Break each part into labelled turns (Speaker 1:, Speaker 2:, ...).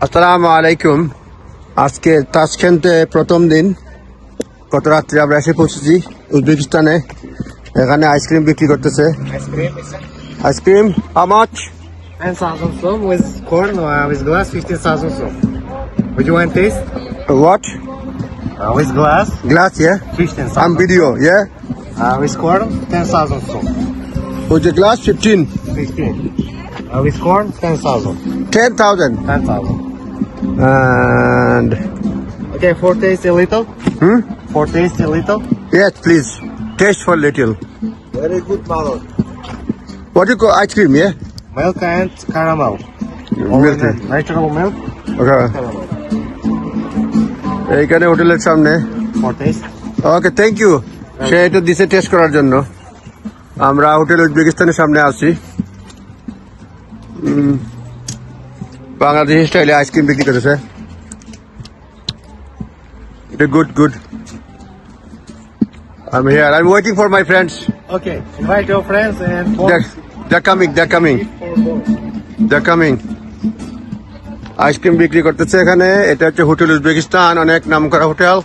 Speaker 1: আসসালামু আলাইকুম। আজকে তাসখেন্তে প্রথম দিন। গত রাত্রে আমরা এসে পৌঁছেছি উজবেকিস্তানে। এখানে আইসক্রিম বিক্রি করতেছে। Ice cream? আমাচ
Speaker 2: 10,000 som with corn uh, with glass, 15,000 som. Would you want taste?
Speaker 1: What
Speaker 2: Uh, with glass,
Speaker 1: glass ইয়ে
Speaker 2: 15,000.
Speaker 1: আম ভিডিও ইয়ে
Speaker 2: Uh, with corn, 10,000 som.
Speaker 1: ওই যে glass fifteen
Speaker 2: 15. Uh, with corn, 10,000.
Speaker 1: Ten thousand
Speaker 2: 10,000.
Speaker 1: And
Speaker 2: Okay, for taste a little.
Speaker 1: Hmm
Speaker 2: For taste a little.
Speaker 1: Yes please taste for little
Speaker 2: Very good model.
Speaker 1: What you ice cream ইয়ে
Speaker 2: Milk and caramel.
Speaker 1: Milk.
Speaker 2: Natural milk.
Speaker 1: Okay
Speaker 2: Caramel.
Speaker 1: এইখানে হোটেলের সামনে
Speaker 2: For taste.
Speaker 1: Okay thank you সে এটা দিছে test করার জন্য আমরা hotel উজবেকিস্তানের সামনে আছি উম, বাংলাদেশি স্টাইলে আইসক্রিম বিক্রি করেছে এটা good good I'm here. I'm waiting for my friends.
Speaker 2: Okay, invite your friends and
Speaker 1: They're, they're coming. They're coming. They're coming. Ice cream বিক্রি করতেছে এখানে এটা হচ্ছে হোটেল উজবেকিস্তান অনেক নাম করা হোটেল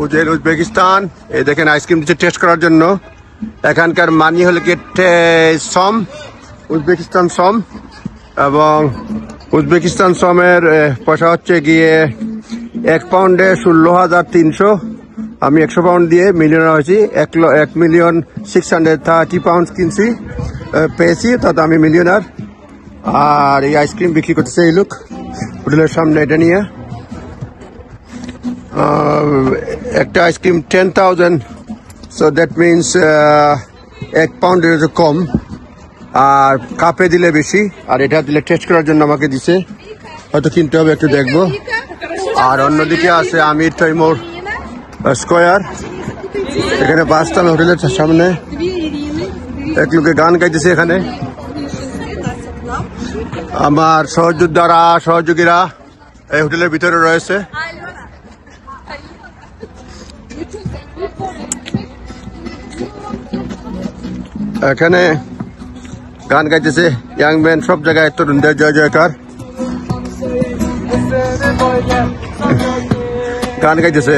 Speaker 1: হোটেল উজবেকিস্তান এই দেখেন আইসক্রিম দিচ্ছে টেস্ট করার জন্য এখানকার মানি হলো কি সম, উজবেকিস্তান সম, এবং উজবেকিস্তান সমের পয়সা হচ্ছে গিয়ে এক পাউন্ডে ষোলো হাজার তিনশো। আমি একশো পাউন্ড দিয়ে মিলিয়ন হয়েছি। এক এক million six hundred thirty pound কিনছি পেয়েছি, তাতে আমি মিলিয়নার আর এই আইসক্রিম বিক্রি করতেছে এই লোক, হোটেলের সামনে এটা নিয়ে। একটা ice cream ten thousand so that means এক পাউন্ডের কম, আর কাপে দিলে বেশি, আর এটা দিলে টেস্ট করার জন্য আমাকে দিছে। হয়তো কিনতে হবে, একটু দেখব। আর অন্যদিকে আছে আমির তৈমুর স্কোয়ার। এখানে বাস স্ট্যান্ড হোটেলের সামনে। এক লোকে গান গাইতেছে এখানে। আমার সহযোদ্ধারা, সহযোগীরা এই হোটেলের ভিতরে রয়েছে। এখানে গান গাইতেছে ইয়াং ম্যান সব জায়গায় তরুণদের, জয় জয়কার। গান গাইতেছে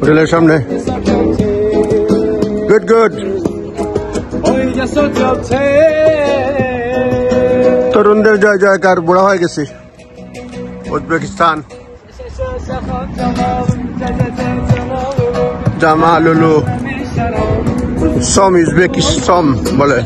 Speaker 1: হোটেলের সামনে। গুড গুড তরুণদের জয় জয়কার, বুড়া হয়ে গেছে। উজবেকিস্তান। জামালুলু। Som Uzbekistan böyle.